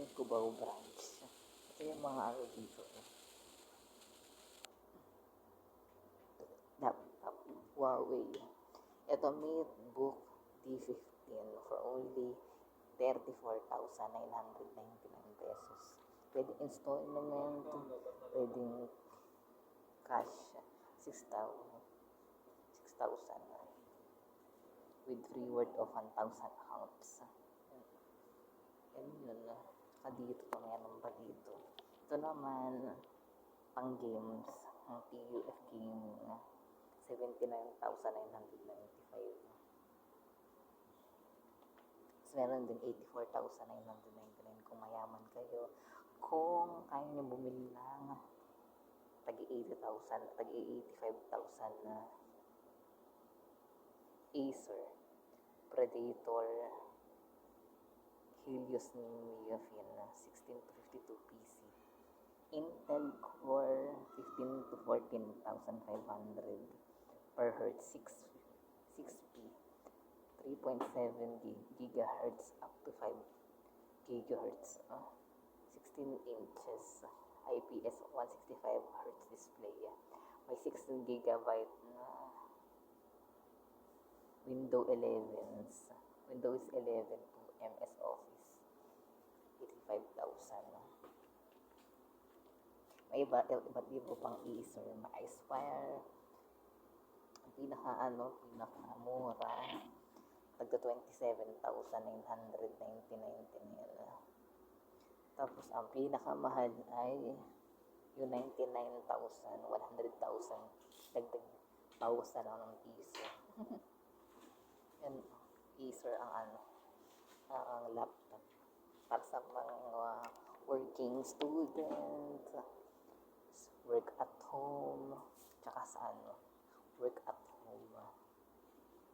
Ayun, Cubao branch. Ito yung mga ano dito. Laptop, Huawei. Ito, MateBook D15 for only 34,999 pesos. Pwede installment, pwedeng cash, 6,000. 6,000 with reward of 1,000 pounds. Yan yun. Saka dito pa meron pa dito. Ito naman, pang games, ang PUF gaming, 79,995. Tapos meron din 84,999 kung mayaman kayo. Kung kaya nyo bumili ng tagi 80,000, tagi 85,000 na Acer, Predator, Helios Neofin 16 to 52 PC. Intel Core 15 to 14,500 per hertz 6 6P 3.7 gi- gigahertz up to 5 gigahertz uh, 16 inches IPS 165 hertz display may 16 gigabyte na Windows 11 Windows 11 to MS Office. 85,000 may iba, iba't iba pang Acer, may Aspire, ang pinaka ano, pinaka mura, tagda 27,999 nila. Tapos ang pinakamahal ay yung 99,000, 100,000, dagdag na lang ng piso. Yan, Acer ang ano, ang laptop para sa mga working student, work at home, tsaka sa ano, work at home,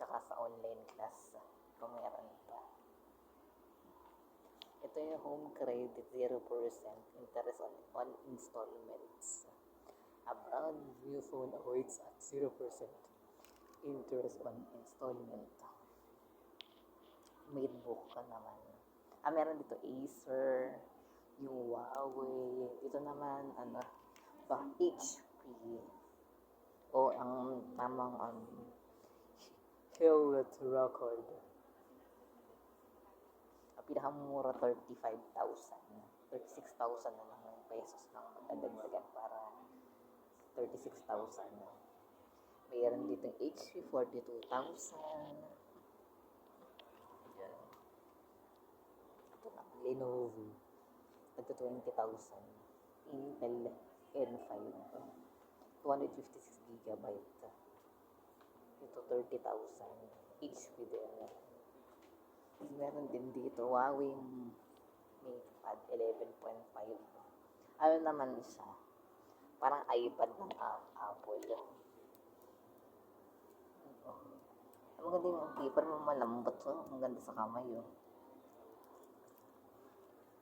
tsaka sa online class, kung meron pa. Ito yung home credit, 0% interest on, on installments. A brand new phone awaits at 0% interest on installment. Matebook ka naman. Ah, meron dito Acer, yung Huawei, dito naman, ano, ba, HP. O ang tamang um, Hewlett Record. Ang pinakamura 35,000. 36,000 na lang ng pesos lang magdadagdagan para 36,000. Mayroon dito HP 42,000. Ayan. Ito na, Lenovo. Tagka 20,000. Intel N5. 256 gigabyte. Ito 30,000. HP din. Meron din dito Huawei MatePad 11.5. Ano naman siya? Parang iPad ng A- Apple. Ang maganda yung paper mo malambot. Oh. Ang ganda sa kamay. Oh.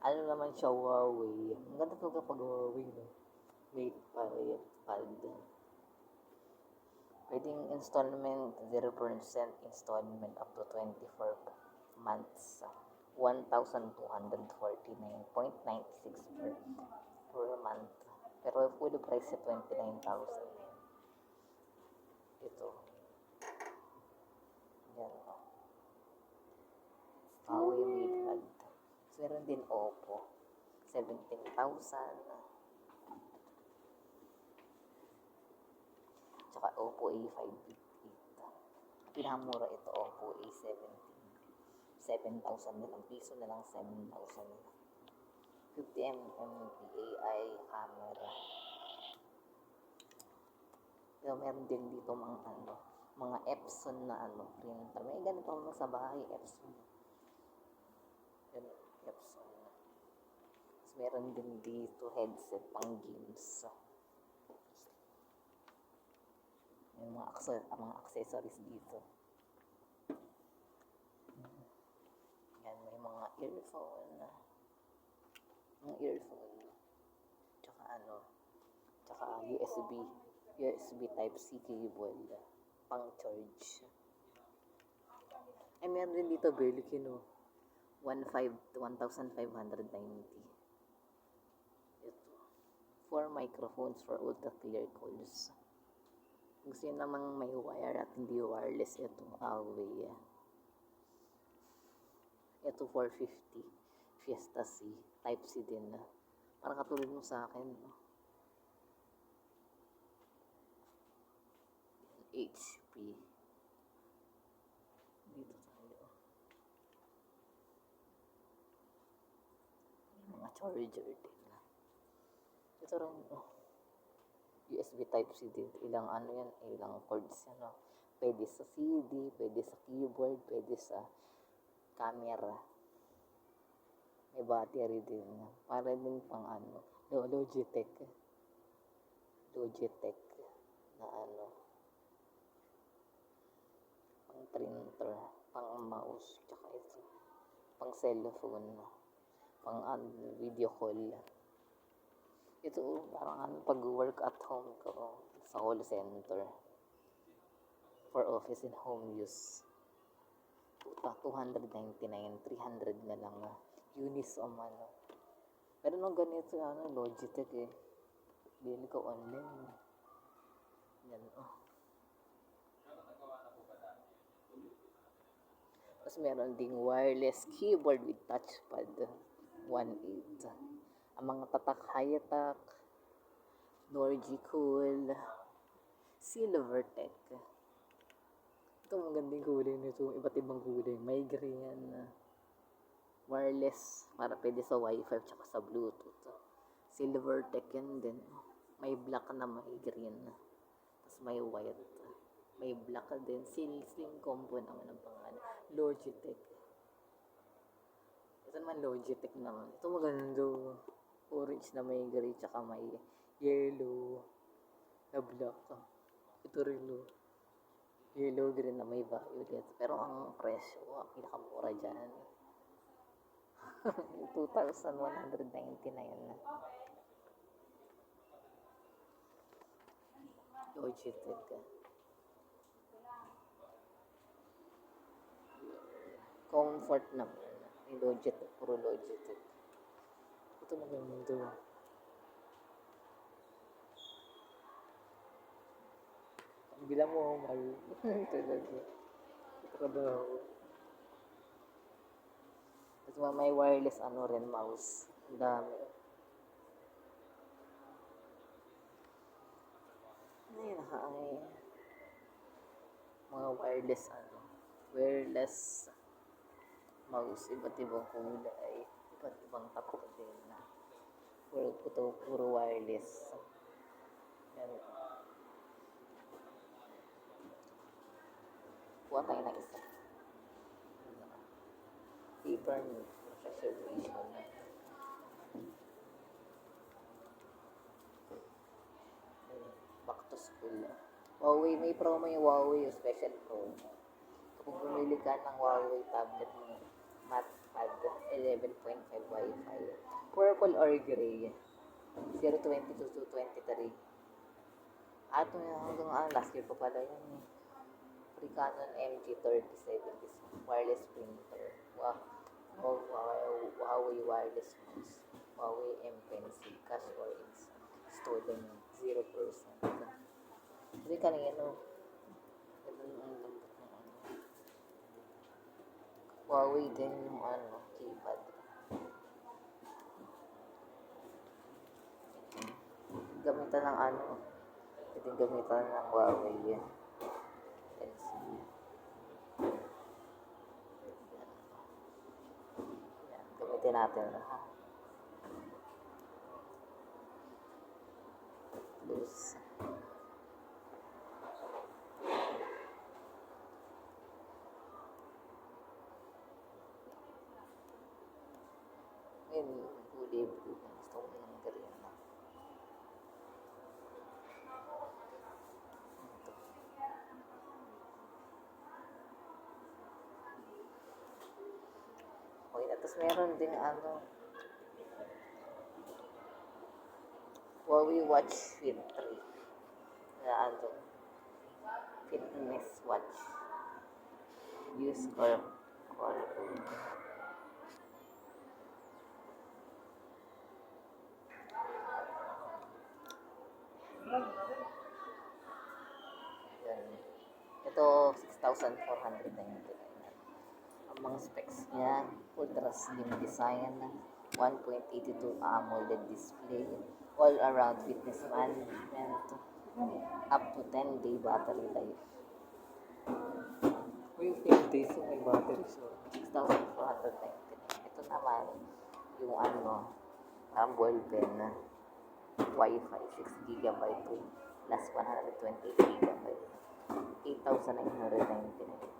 Ano naman siya Huawei. Ang ganda to kapag Huawei. No? Mate pad. pad. Pwedeng installment, 0% installment up to 24 months. 1,249.96 per, per month. Pero full price ay 29,000. Ito. Yan. Huawei meron din Oppo. 17,000. Tsaka Oppo A58. Pinakamura ito, Oppo A17. 7,000 na lang. Piso na lang 7,000 na lang. 50mm AI camera. Pero meron din dito mga ano, mga Epson na ano, printer. May ganito naman sa bahay, Epson. Epson. Tapos meron din dito headset pang games. May mga, acce- mga accessories dito. Yan, may mga earphone. Mga earphone. Tsaka ano, tsaka USB. USB Type-C cable. Pang charge. Ay, meron din dito Belkin, oh. 1,500 1,590. Ito. Four microphones for ultra clear calls. Gusto nyo namang may wire at hindi wireless, ito, Huawei. Ito 450. Fiesta C. Type C din na. Parang katulad mo sa akin. No? HP. Dito tayo. May mga charger din. Ito rin, oh. USB Type-C din. Ilang ano yan, ilang cords yan, no? Pwede sa CD, pwede sa keyboard, pwede sa camera. May battery din. Para din pang ano, Lo- Logitech. Logitech na ano, pang printer, pang mouse, tsaka ito, pang cellphone, pang ano, video call. Ito, parang ano, pag-work at home ko oh, sa call center for office and home use. Puta, 299, 300 na lang na. Unis o ano. Meron ng ganito, ano, Logitech eh. Bili ko online. Yan, oh. Tapos meron ding wireless keyboard with touchpad. 1.8. Ang mga tatak Hayatech, Norgicool, Silvertech. Ito magandang kulay nito. Iba't ibang kulay. May green. Wireless. Para pwede sa wifi at sa bluetooth. Silvertech yan din. May black na may green. Tapos may white. May black din. Slim combo naman ang pangalan. Logitech. Ito naman Logitech naman. Ito maganda. Orange na may gray tsaka may yellow na black. Ito rin no. Yellow green na may violet. Pero ang presyo, ang pinakamura dyan. 2,199 na. Logitech. Comfort naman. May Logitech, puro Logitech. Ito na yung mundo. Bilang mo, mal. Talaga. Trabaho. Tapos may wireless ano rin, mouse. Ang dami. Naka ay. Mga wireless ano. Wireless mouse. Iba't ibang kulay. Iba't ibang tatak din na. Puro, puro, puro wireless. Yan. Kuha tayo ng isa. Paper mo. Reservation na. Back to school. Huawei, may promo yung Huawei, yung special promo. Kung bumili ka ng Huawei tablet mo, 11.5 Wi-Fi, purple or gray, 022 to 23. Ato na hanggang ah, last year pa pala yun eh. Free Canon MG37 is wireless printer. Wow. Wow, wow, Huawei wireless mouse. Huawei M Pencil, cash or ins. Stolen 0%. Hindi ng ano. Huawei din yung ano, keypad. Gamitan ng ano. Yung gamitan ng Huawei yan. Yan, gamitin natin na ha. Loose. Ngayon, kulay blue. Gusto ko yung green na. Ito. Okay, na. Tapos meron din ano, Huawei Watch Fit 3 na ano, fitness watch. Use or call. mga specs niya, ultra slim design, 1.82 AMOLED display, all around fitness management, up to 10 day battery life. Uy, 10 days yung may battery so 6,490. Ito naman, yung ano, ang ballpen na Wi-Fi 6 GB plus 128 GB. 8,999.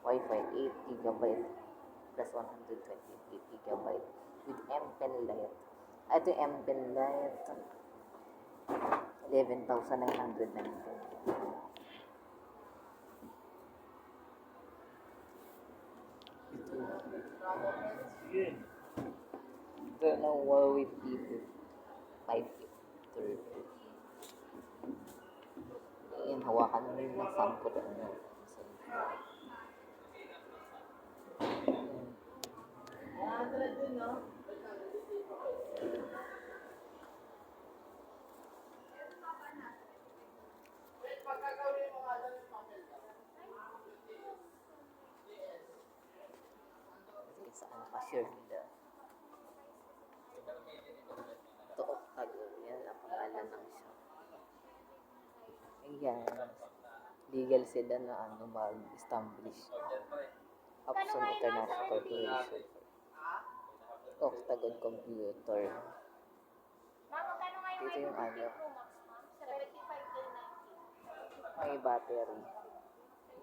Wi-Fi 8 GB plus 128 GB with M-Pen Lite. Ah, ito yung M-Pen Lite. 11,999. Ito. Ito na Huawei P5 Ayan, hawakan mo yung sample. Ano. Nila. Ito, Octago. Yan ang pangalan ng shop. Ayan. Legal sila na ano mag-establish. Upson International Corporation. Octagon Computer. Nga yung ano. 15 Pro Max, ma'am? 75 to 90. May battery.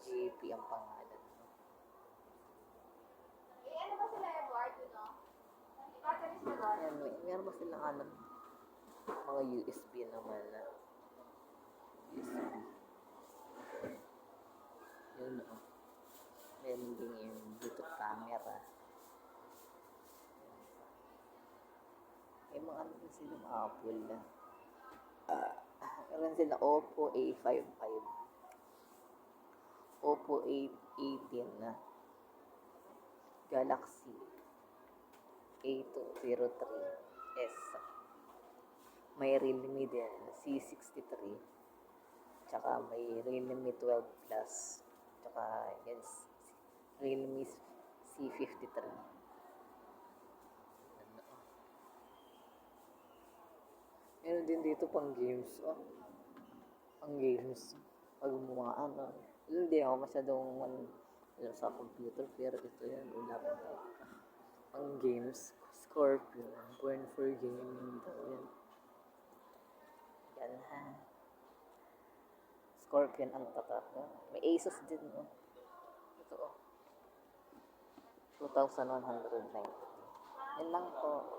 GP ang pangalan. Eh, ano ba sila, Edward, you know? May, meron ba silang ano, mga USB naman na USB. Yun o. Meron din yung Bluetooth camera. May mga ano din silang Apple na. Ah, meron sila Oppo A55. Oppo A18 na. Galaxy A203S. May Realme din, C63. Tsaka may Realme 12 Plus. Tsaka yan, Realme C53. Ano, ah. Meron din dito pang games. Oh. Pang games. Pag mga ano. Hindi ako masyadong ano, sa computer. Pero ito yan. Laptop. Pang games. Scorpio. Born for gaming daw yan. Yan ha. Scorpion ang tatak. Oh. May Asus din. Oh. Ito oh. 2,190. Yan lang po.